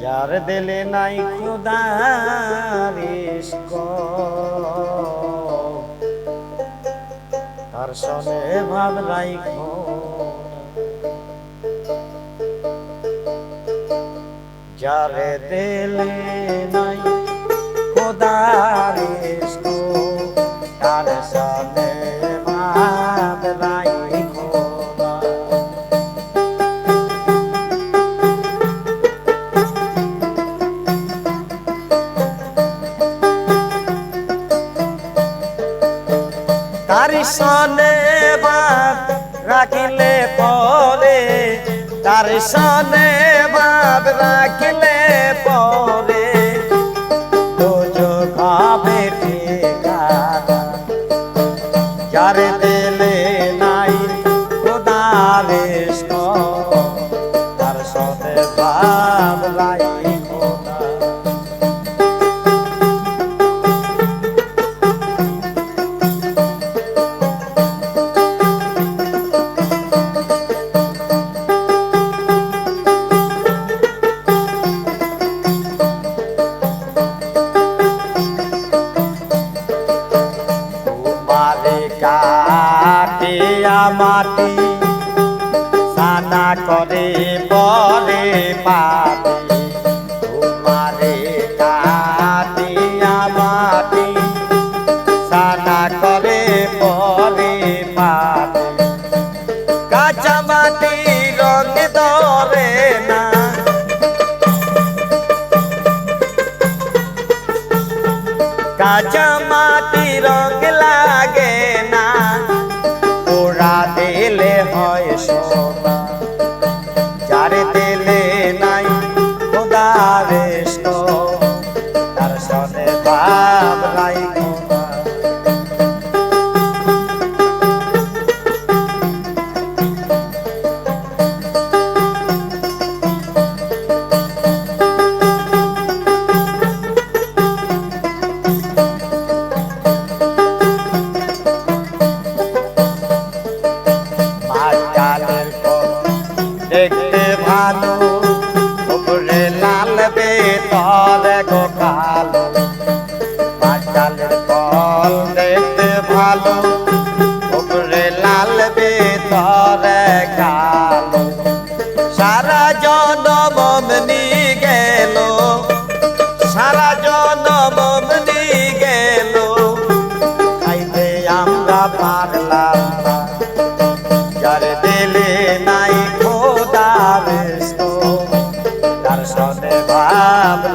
যার দিলে নাই খুদার তার সনে ভাব রাইখো যার দিলে নাই সনে বাপ রাখিলে পরে তার সনে বাপ রাখিলে কাটিয়া মাটি সাদা করে পরে পাতি তোমারে কাটিয়া মাটি সাদা করে পরে পাতি কাঁচা মাটি কাঁচা মাটি রং লাগে না। দেখতে ভালো। উপরে লাল বেতর গো কালো। কল দেখতে ভালো।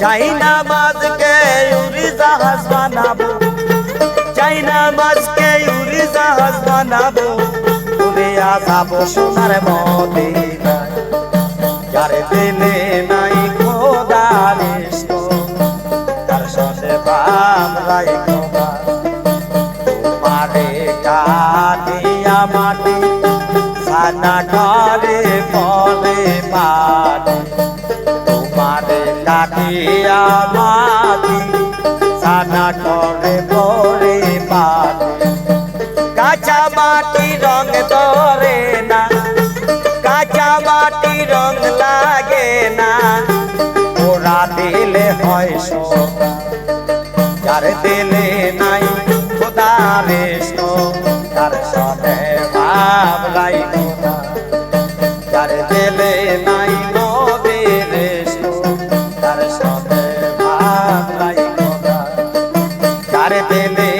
চাই না মাঝকে উড়ি জাহাজ বানাবো। চাই না মাঝকে উড়ি জাহাজ বানাবো। উড়ে আসাবো সোনার মদিনা যার দিলে নাই খোদার তার সনে বাপ রাই খোদা তোমারে কাটিয়া মাটি সানা করে পরে পাটি কাটিয়া মাটি সানা করে পরে পাটি কাঁচা মাটি রং ধরে না, কাঁচা মাটি রং লাগে না। ওরা দিলে হয় যার দিলে নাই খোদারে তার সনে ভাব খোদা যার পেলে